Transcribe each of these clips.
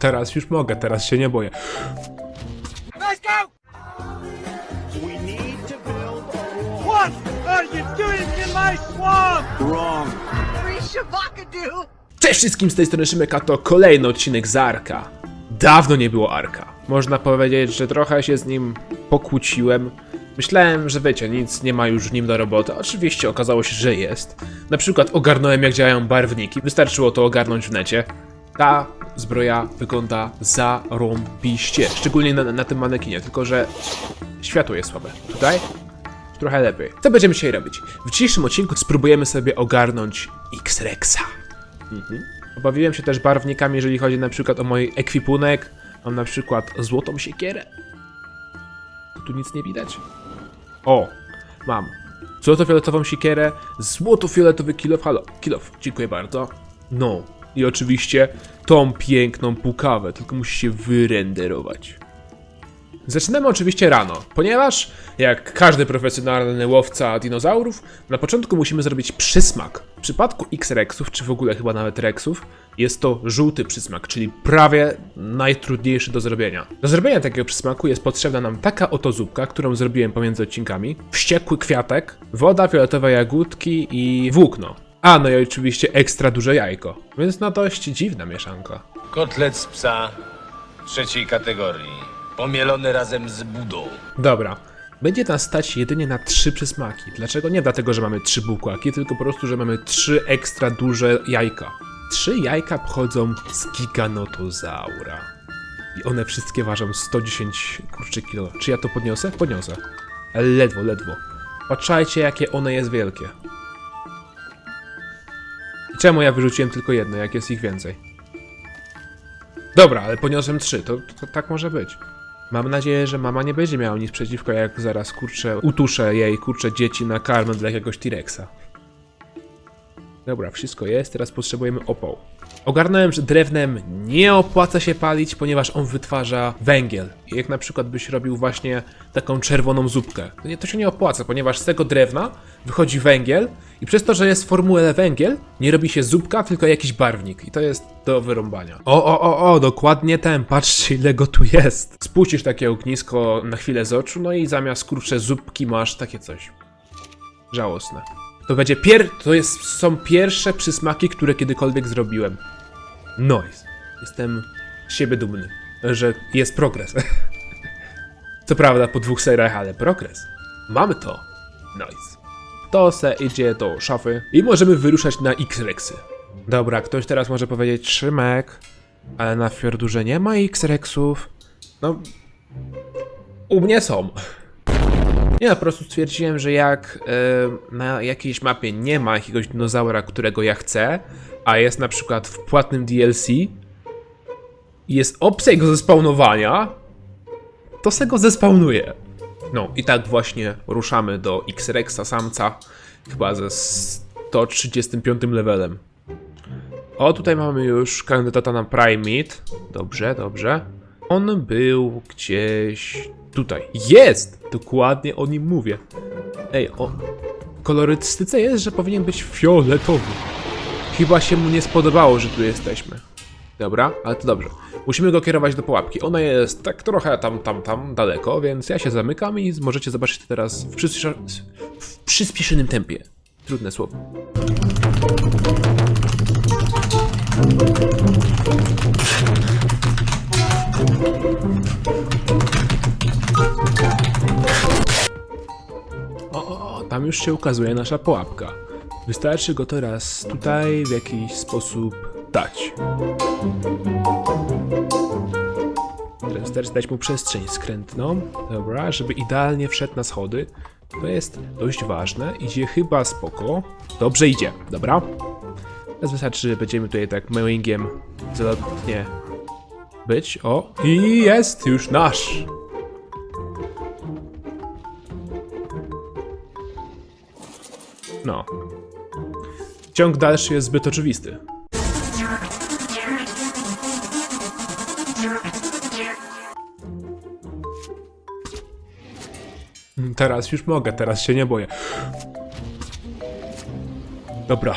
Teraz już mogę, teraz się nie boję. Let's go! We need to build a wall. What are you doing in my swamp? Wrong. Cześć wszystkim z tej strony Szymek, a to kolejny odcinek z Arka. Dawno nie było Arka. Można powiedzieć, że trochę się z nim pokłóciłem. Myślałem, że wiecie, nic nie ma już w nim do roboty. Oczywiście okazało się, że jest. Na przykład ogarnąłem jak działają barwniki. Wystarczyło to ogarnąć w necie. Ta zbroja wygląda zarąbiście. Szczególnie na, na tym manekinie, tylko że światło jest słabe. Tutaj trochę lepiej. Co będziemy dzisiaj robić? W dzisiejszym odcinku spróbujemy sobie ogarnąć X-Rexa. Mhm. Obawiłem się też barwnikami, jeżeli chodzi na przykład o mój ekwipunek. Mam na przykład złotą siekierę. Tu nic nie widać. O, mam. Złoto-fioletową siekierę, złoto-fioletowy kilof. Halo, kilof, dziękuję bardzo. No, i oczywiście tą piękną pukawę, tylko musi się wyrenderować. Zaczynamy oczywiście rano, ponieważ jak każdy profesjonalny łowca dinozaurów, na początku musimy zrobić przysmak. W przypadku X-Rexów, czy w ogóle chyba nawet Rexów, jest to żółty przysmak, czyli prawie najtrudniejszy do zrobienia. Do zrobienia takiego przysmaku jest potrzebna nam taka oto zupka, którą zrobiłem pomiędzy odcinkami, wściekły kwiatek, woda, fioletowe jagódki i włókno. A, no i oczywiście ekstra duże jajko, więc no dość dziwna mieszanka. Kotlet z psa trzeciej kategorii. Pomielony razem z budą. Dobra. Będzie nas stać jedynie na trzy przysmaki. Dlaczego? Nie dlatego, że mamy trzy bułkłaki, tylko po prostu, że mamy trzy ekstra duże jajka. Trzy jajka pochodzą z giganotozaura. I one wszystkie ważą 110 kurczę kilo. Czy ja to podniosę? Podniosę. Ale ledwo, ledwo. Patrzajcie, jakie one jest wielkie. Czemu ja wyrzuciłem tylko jedno, jak jest ich więcej? Dobra, ale poniosłem trzy, to, to tak może być. Mam nadzieję, że mama nie będzie miała nic przeciwko, jak zaraz kurczę utuszę jej kurczę dzieci na karmę dla jakiegoś T-Rexa. Dobra, wszystko jest, teraz potrzebujemy opał. Ogarnąłem, że drewnem nie opłaca się palić, ponieważ on wytwarza węgiel. Jak na przykład byś robił właśnie taką czerwoną zupkę, to, nie, to się nie opłaca, ponieważ z tego drewna wychodzi węgiel i przez to, że jest w formule węgiel, nie robi się zupka, tylko jakiś barwnik. I to jest do wyrąbania. O, o, o, o, dokładnie ten, patrzcie ile go tu jest. Spuścisz takie ognisko na chwilę z oczu, no i zamiast kurcze zupki masz takie coś. Żałosne. To będzie pier... To jest, są pierwsze przysmaki, które kiedykolwiek zrobiłem. Nice. Jestem z siebie dumny, że jest progres. Co prawda po dwóch seriach, ale progres. Mamy to. Nice. To se idzie do szafy i możemy wyruszać na X-Rexy. Dobra, ktoś teraz może powiedzieć Szymek, ale na Fjordurze nie ma X-Rexów. No, u mnie są. No, po prostu stwierdziłem, że jak e, na jakiejś mapie nie ma jakiegoś dinozaura, którego ja chcę, a jest na przykład w płatnym DLC i jest opcja jego zespawnowania, to se go zespawnuję. No i tak właśnie ruszamy do X-Rexa samca, chyba ze 135 levelem. O, tutaj mamy już kandydata na Prime Meat. Dobrze, dobrze. On był gdzieś tutaj. Jest! Dokładnie o nim mówię. Ej, o kolorystyce jest, że powinien być fioletowy. Chyba się mu nie spodobało, że tu jesteśmy. Dobra, ale to dobrze. Musimy go kierować do pułapki. Ona jest tak trochę tam, tam, tam daleko, więc ja się zamykam i możecie zobaczyć teraz w, w przyspieszonym tempie. Trudne słowo. Tam już się ukazuje nasza pułapka. Wystarczy go teraz tutaj w jakiś sposób dać. Teraz wystarczy dać mu przestrzeń skrętną, dobra, żeby idealnie wszedł na schody. To jest dość ważne, idzie chyba spoko. Dobrze idzie, dobra. Teraz wystarczy, że będziemy tutaj tak małingiem zalotnie być. O, i jest już nasz. No. Ciąg dalszy jest zbyt oczywisty. Teraz już mogę, teraz się nie boję. Dobra,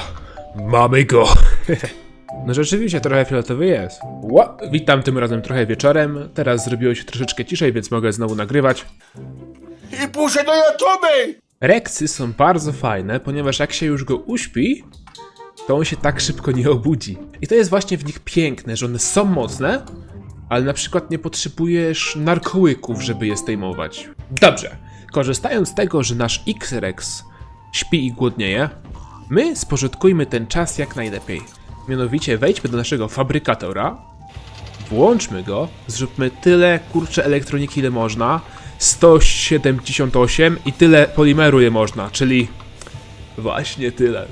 mamy go. No rzeczywiście, trochę fioletowy jest. Ła, witam tym razem trochę wieczorem. Teraz zrobiło się troszeczkę ciszej, więc mogę znowu nagrywać. I puszczę do YouTube! Reksy są bardzo fajne, ponieważ jak się już go uśpi, to on się tak szybko nie obudzi. I to jest właśnie w nich piękne, że one są mocne, ale na przykład nie potrzebujesz narkołyków, żeby je zdejmować. Dobrze, korzystając z tego, że nasz X-Rex śpi i głodnieje, my spożytkujmy ten czas jak najlepiej. Mianowicie wejdźmy do naszego fabrykatora, włączmy go, zróbmy tyle kurcze elektroniki ile można, 178 i tyle polimeru ile można, czyli właśnie tyle.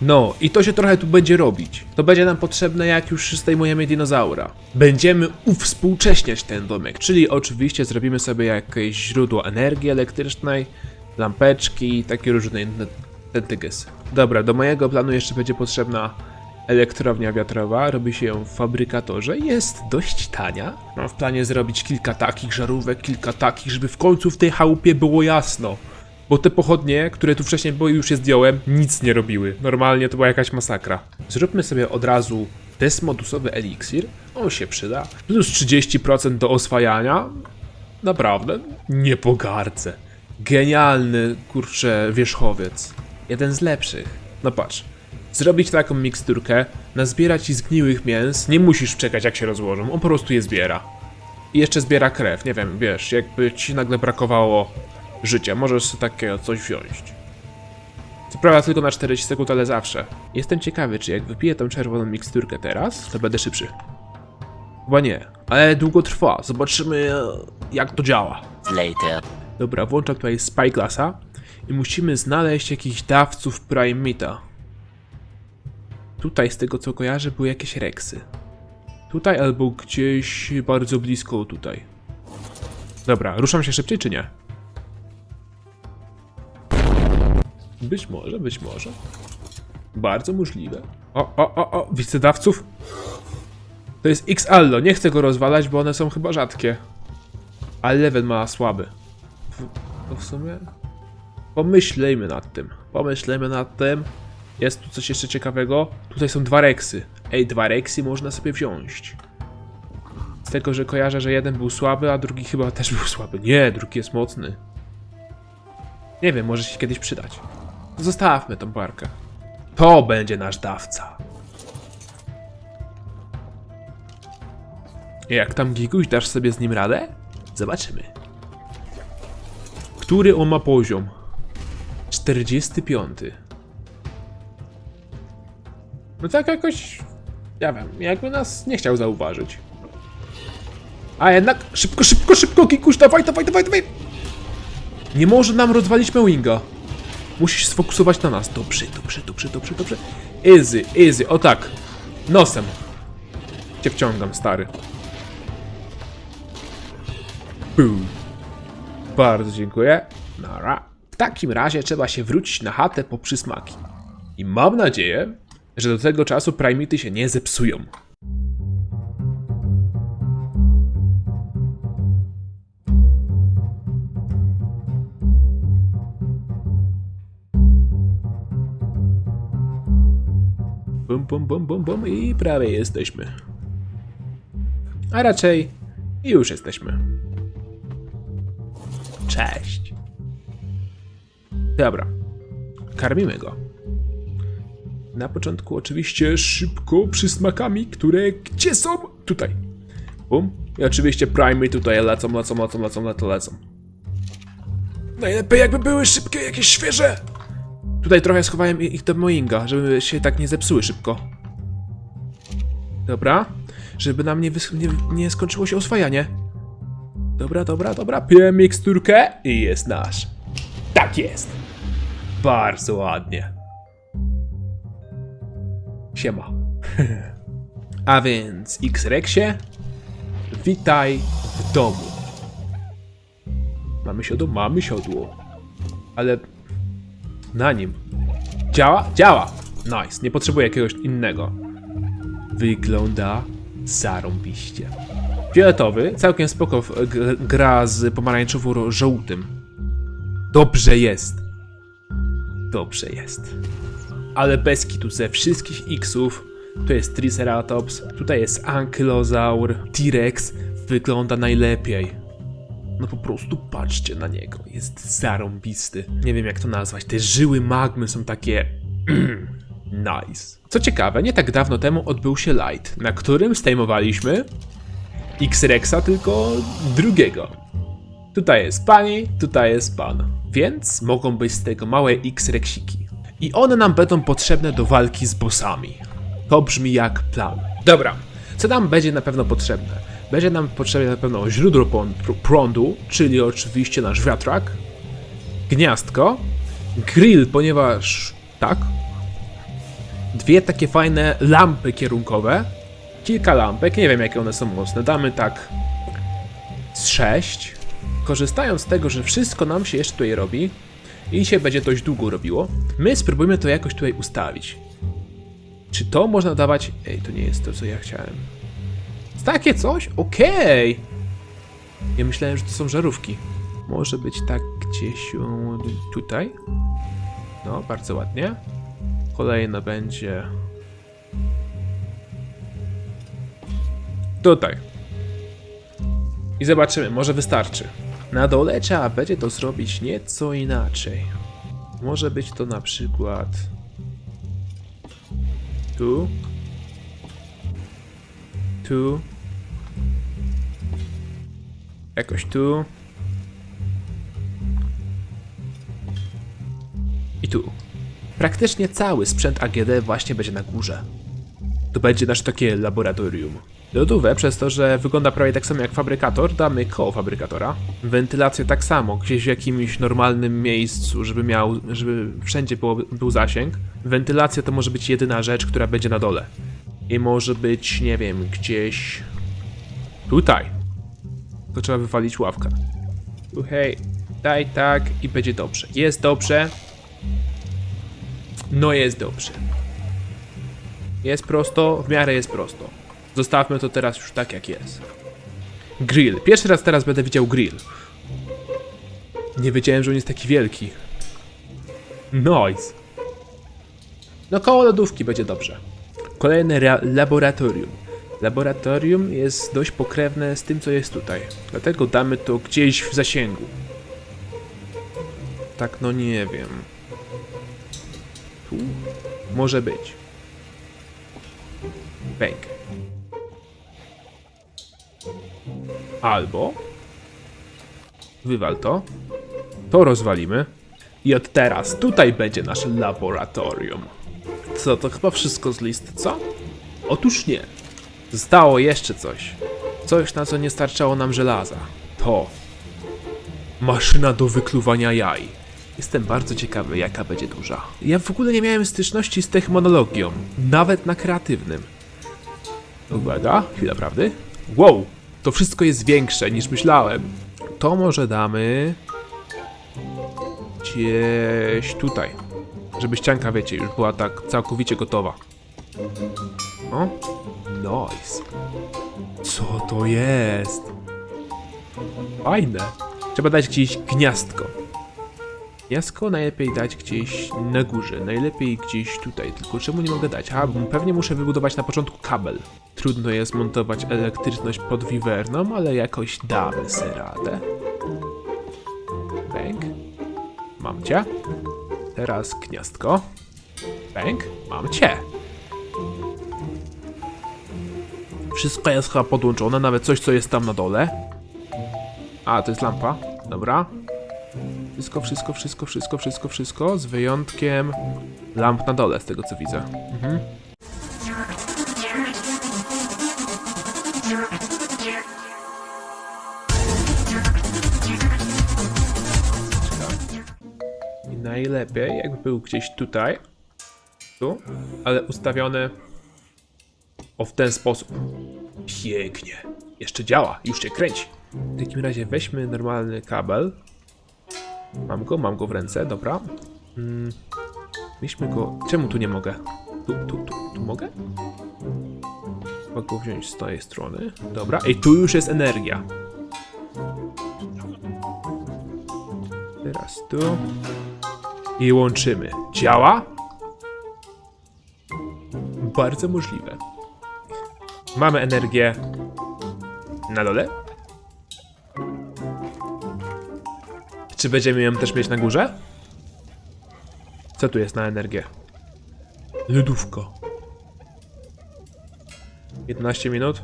No, i to się trochę tu będzie robić. To będzie nam potrzebne, jak już zdejmujemy dinozaura. Będziemy uwspółcześniać ten domek, czyli oczywiście zrobimy sobie jakieś źródło energii elektrycznej, lampeczki i takie różne inne tentygysy. Dobra, do mojego planu jeszcze będzie potrzebna elektrownia wiatrowa, robi się ją w fabrykatorze, jest dość tania. Mam w planie zrobić kilka takich żarówek, kilka takich, żeby w końcu w tej chałupie było jasno. Bo te pochodnie, które tu wcześniej były, już je zdjąłem, nic nie robiły. Normalnie to była jakaś masakra. Zróbmy sobie od razu desmodusowy eliksir. On się przyda. Plus 30% do oswajania. Naprawdę, nie pogardzę. Genialny, kurczę, wierzchowiec. Jeden z lepszych. No patrz. Zrobić taką miksturkę, nazbierać i zgniłych mięs, nie musisz czekać jak się rozłożą, on po prostu je zbiera. I jeszcze zbiera krew, nie wiem, wiesz, jakby ci nagle brakowało życia, możesz sobie takiego coś wziąć. Co prawda tylko na 40 sekund, ale zawsze. Jestem ciekawy, czy jak wypiję tą czerwoną miksturkę teraz, to będę szybszy. Chyba nie, ale długo trwa, zobaczymy jak to działa. Later. Dobra, włączam tutaj Spyglass'a i musimy znaleźć jakichś dawców Primita. Tutaj z tego co kojarzę były jakieś reksy. Tutaj albo gdzieś bardzo blisko tutaj. Dobra, ruszam się szybciej czy nie? Być może, być może. Bardzo możliwe. O, o, o, o, widzę dawców? To jest X-Allo, nie chcę go rozwalać, bo one są chyba rzadkie. Ale level ma słaby. W, to w sumie... Pomyślejmy nad tym. Pomyślejmy nad tym. Jest tu coś jeszcze ciekawego. Tutaj są dwa reksy. Ej, dwa reksy można sobie wziąć. Z tego, że kojarzę, że jeden był słaby, a drugi chyba też był słaby. Nie, drugi jest mocny. Nie wiem, może się kiedyś przydać. Zostawmy tą barkę. To będzie nasz dawca. Jak tam Giguś, dasz sobie z nim radę? Zobaczymy. Który on ma poziom? 45. No tak jakoś. Ja wiem, jakby nas nie chciał zauważyć. A jednak szybko, szybko, szybko, Kikuś, dawaj, dawaj, dawaj, dawaj! Nie może nam rozwalić Mewinga. Musisz sfokusować na nas. Dobrze, dobrze, dobrze, dobrze, dobrze. Easy, easy, o tak. Nosem. Cię wciągam, stary. Boom. Bardzo dziękuję. Nara. Takim razie trzeba się wrócić na chatę po przysmaki. I mam nadzieję, że do tego czasu primity się nie zepsują. Bum, bum, bum, bum, bum i prawie jesteśmy. A raczej już jesteśmy. Cześć. Dobra. Karmimy go. Na początku oczywiście szybko przysmakami, które gdzie są? Tutaj. Bum. I oczywiście primy tutaj lecą, lecą, lecą, lecą, lecą, lecą. Najlepiej jakby były szybkie, jakieś świeże. Tutaj trochę schowałem ich do Moinga, żeby się tak nie zepsuły szybko. Dobra. Żeby nam nie, nie, nie skończyło się oswajanie. Dobra, dobra, dobra. Piję miksturkę i jest nasz. Tak jest. Bardzo ładnie. Siema. A więc X-Rexie, witaj w domu. Mamy siodło? Mamy siodło. Ale na nim. Działa? Działa! Nice, nie potrzebuję jakiegoś innego. Wygląda zarąbiście. Fioletowy, całkiem spoko gra z pomarańczowo-żółtym. Dobrze jest. Dobrze jest. Ale bez kitu ze wszystkich X-ów, to jest Triceratops, tutaj jest Ankylozaur, T-Rex wygląda najlepiej. No po prostu patrzcie na niego, jest zarąbisty. Nie wiem jak to nazwać, te żyły magmy są takie... nice. Co ciekawe, nie tak dawno temu odbył się Light, na którym stejmowaliśmy X-Rexa, tylko drugiego. Tutaj jest pani, tutaj jest pan. Więc mogą być z tego małe X-Rexiki. I one nam będą potrzebne do walki z bossami. To brzmi jak plan. Dobra, co nam będzie na pewno potrzebne? Będzie nam potrzebne na pewno źródło prądu, czyli oczywiście nasz wiatrak, gniazdko, grill, ponieważ tak, dwie takie fajne lampy kierunkowe, kilka lampek, nie wiem jakie one są mocne, damy tak z 6. Korzystając z tego, że wszystko nam się jeszcze tutaj robi i się będzie dość długo robiło, my spróbujmy to jakoś tutaj ustawić. Czy to można dawać... Ej, to nie jest to, co ja chciałem. Takie coś? Okej! Ja myślałem, że to są żarówki. Może być tak gdzieś tutaj. No, bardzo ładnie. Kolejne będzie... Tutaj. I zobaczymy, może wystarczy. Na dole trzeba będzie to zrobić nieco inaczej. Może być to na przykład... Tu. Tu. Jakoś tu. I tu. Praktycznie cały sprzęt AGD właśnie będzie na górze. To będzie nasze takie laboratorium. Lodówę, przez to, że wygląda prawie tak samo jak fabrykator, damy koło fabrykatora. Wentylację tak samo, gdzieś w jakimś normalnym miejscu, żeby miał, żeby wszędzie było, był zasięg. Wentylacja to może być jedyna rzecz, która będzie na dole. I może być, nie wiem, gdzieś tutaj. To trzeba wywalić ławkę. Tu hej, daj tak i będzie dobrze. Jest dobrze. No jest dobrze. Jest prosto, w miarę jest prosto. Zostawmy to teraz już tak jak jest. Grill. Pierwszy raz teraz będę widział grill. Nie wiedziałem, że on jest taki wielki. Nice. No koło lodówki będzie dobrze. Kolejne laboratorium. Laboratorium jest dość pokrewne z tym, co jest tutaj. Dlatego damy to gdzieś w zasięgu. Tak, no nie wiem. Tu? Może być. Bęk. Albo wywal to, to rozwalimy i od teraz tutaj będzie nasze laboratorium. Co, to chyba wszystko z listy, co? Otóż nie. Zostało jeszcze coś. Coś, na co nie starczało nam żelaza. To maszyna do wykluwania jaj. Jestem bardzo ciekawy, jaka będzie duża. Ja w ogóle nie miałem styczności z technologią, nawet na kreatywnym. Uwaga, chwila prawdy. Wow, to wszystko jest większe niż myślałem. To może damy gdzieś tutaj, żeby ścianka, wiecie, już była tak całkowicie gotowa. O, nice. Co to jest? Fajne. Trzeba dać gdzieś gniazdko. Gniazdko najlepiej dać gdzieś na górze, najlepiej gdzieś tutaj, tylko czemu nie mogę dać? A, pewnie muszę wybudować na początku kabel. Trudno jest montować elektryczność pod wiwerną, ale jakoś damy sobie radę. Bęk. Mam cię. Teraz gniazdko. Bęk. Mam cię. Wszystko jest chyba podłączone, nawet coś, co jest tam na dole. A, to jest lampa. Dobra. Wszystko, wszystko, wszystko, wszystko, wszystko, wszystko, z wyjątkiem lamp na dole, z tego co widzę. Mhm. I najlepiej, jakby był gdzieś tutaj, tu, ale ustawiony o w ten sposób. Pięknie. Jeszcze działa, już się kręci. W takim razie weźmy normalny kabel. Mam go, mam go w ręce, dobra. Mm, weźmy go. Czemu tu nie mogę? Tu, tu, tu, tu mogę? Mogę go wziąć z tej strony. Dobra, i tu już jest energia. Teraz tu. I łączymy. Działa? Bardzo możliwe. Mamy energię na dole. Czy będziemy ją też mieć na górze? Co tu jest na energię? Lodówka. 15 minut?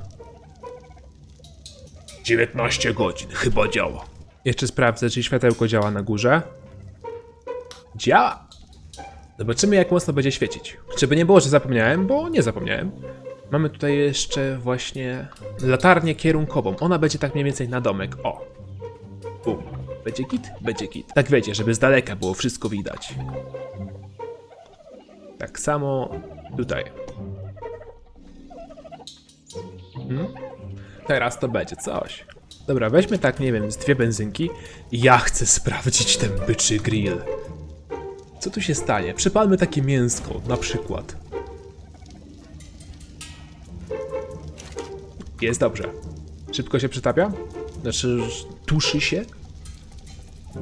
19 godzin, chyba działa. Jeszcze sprawdzę, czy światełko działa na górze. Działa! Zobaczymy, jak mocno będzie świecić. Żeby nie było, że zapomniałem, bo nie zapomniałem. Mamy tutaj jeszcze właśnie latarnię kierunkową. Ona będzie tak mniej więcej na domek. O! Bum. Będzie git? Będzie git. Tak wiecie, żeby z daleka było wszystko widać. Tak samo tutaj. Hmm? Teraz to będzie coś. Dobra, weźmy tak, nie wiem, z dwie benzynki. Ja chcę sprawdzić ten byczy grill. Co tu się stanie? Przypalmy takie mięsko, na przykład. Jest dobrze. Szybko się przytapia? Znaczy, tuszy się?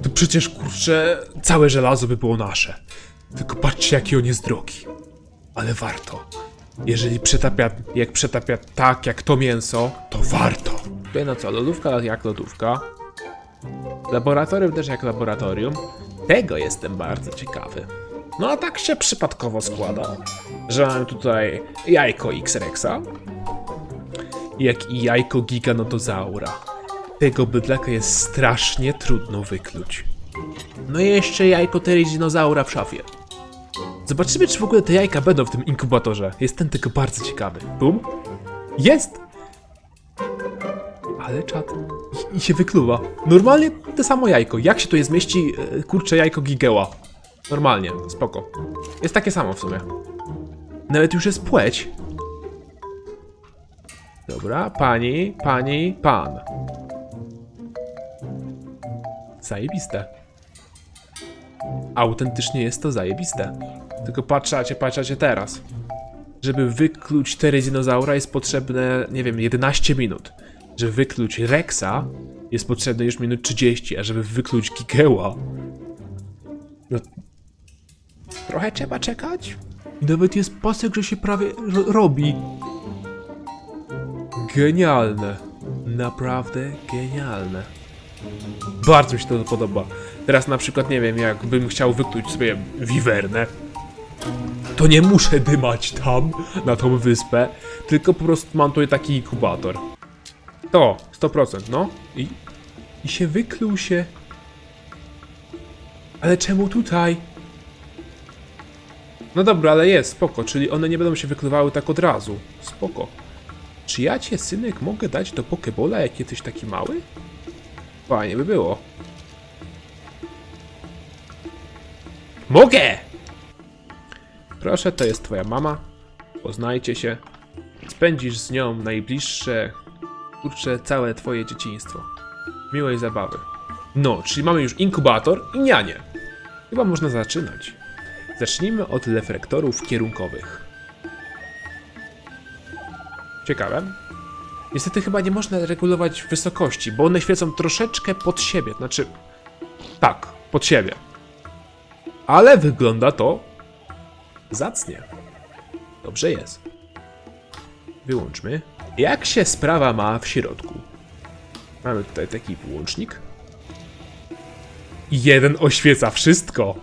To przecież, kurczę, całe żelazo by było nasze. Tylko patrzcie, jaki on jest drogi. Ale warto. Jeżeli przetapia, jak przetapia tak, jak to mięso, to warto. Tutaj no co, lodówka jak lodówka. Laboratorium też jak laboratorium. Tego jestem bardzo ciekawy. No a tak się przypadkowo składa, że mamy tutaj jajko X-Rexa, jak i jajko Giganotozaura. Tego bydlaka jest strasznie trudno wykluć. No i jeszcze jajko Terizinozaura w szafie. Zobaczymy, czy w ogóle te jajka będą w tym inkubatorze. Jestem tego bardzo ciekawy. Bum. Jest! Ale czad. I, I się wykluwa. Normalnie to samo jajko. Jak się tu je zmieści, e, kurcze jajko Gigeła? Normalnie, spoko. Jest takie samo w sumie. Nawet już jest płeć. Dobra, pani, pani, pan. Zajebiste. Autentycznie jest to zajebiste. Tylko patrzacie, patrzacie teraz. Żeby wykluć Teryzinozaura jest potrzebne, nie wiem, 11 minut. Żeby wykluć Rexa jest potrzebne już minut 30, a żeby wykluć Gigeła... No... Trochę trzeba czekać. Nawet jest pasek, że się prawie ro- robi. Genialne. Naprawdę genialne. Bardzo mi się to podoba. Teraz na przykład, nie wiem, jakbym chciał wykluć sobie wiwernę, to nie muszę dymać tam, na tą wyspę, tylko po prostu mam tutaj taki inkubator. To, 100%, no. I, i się wykluł się. Ale czemu tutaj? No dobra, ale jest, spoko, czyli one nie będą się wykluwały tak od razu. Spoko. Czy ja cię, synek, mogę dać do Pokebola, jak jesteś taki mały? Fajnie by było. Mogę! Proszę, to jest twoja mama. Poznajcie się. Spędzisz z nią najbliższe, kurczę, całe twoje dzieciństwo. Miłej zabawy. No, czyli mamy już inkubator i nianie. Chyba można zaczynać. Zacznijmy od reflektorów kierunkowych. Ciekawe. Niestety chyba nie można regulować wysokości, bo one świecą troszeczkę pod siebie. Znaczy, tak, pod siebie. Ale wygląda to zacnie. Dobrze jest. Wyłączmy. Jak się sprawa ma w środku? Mamy tutaj taki wyłącznik. I Jeden oświeca wszystko.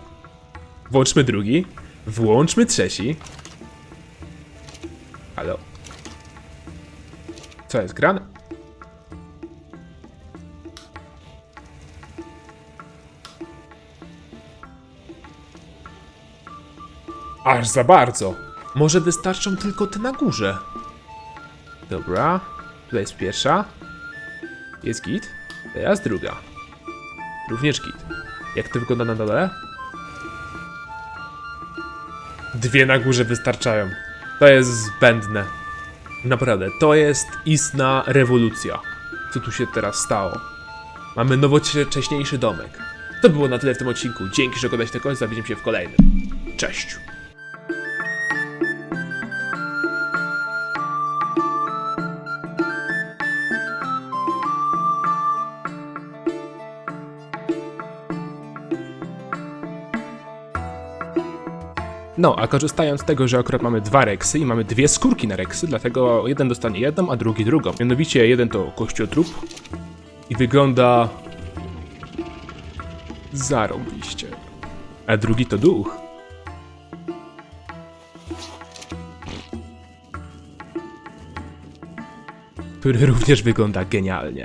Włączmy drugi. Włączmy trzeci. Halo? Co jest grane? Aż za bardzo. Może wystarczą tylko te na górze. Dobra. Tutaj jest pierwsza. Jest git. Teraz druga. Również git. Jak to wygląda na dole? Dwie na górze wystarczają. To jest zbędne. Naprawdę, to jest istna rewolucja. Co tu się teraz stało? Mamy nowocześniejszy domek. To było na tyle w tym odcinku. Dzięki, że oglądałeś do końca. Widzimy się w kolejnym. Cześć! No, a korzystając z tego, że akurat mamy dwa reksy i mamy dwie skórki na reksy, dlatego jeden dostanie jedną, a drugi drugą. Mianowicie jeden to kościotrup i wygląda... zarąbiście. A drugi to duch. Który również wygląda genialnie.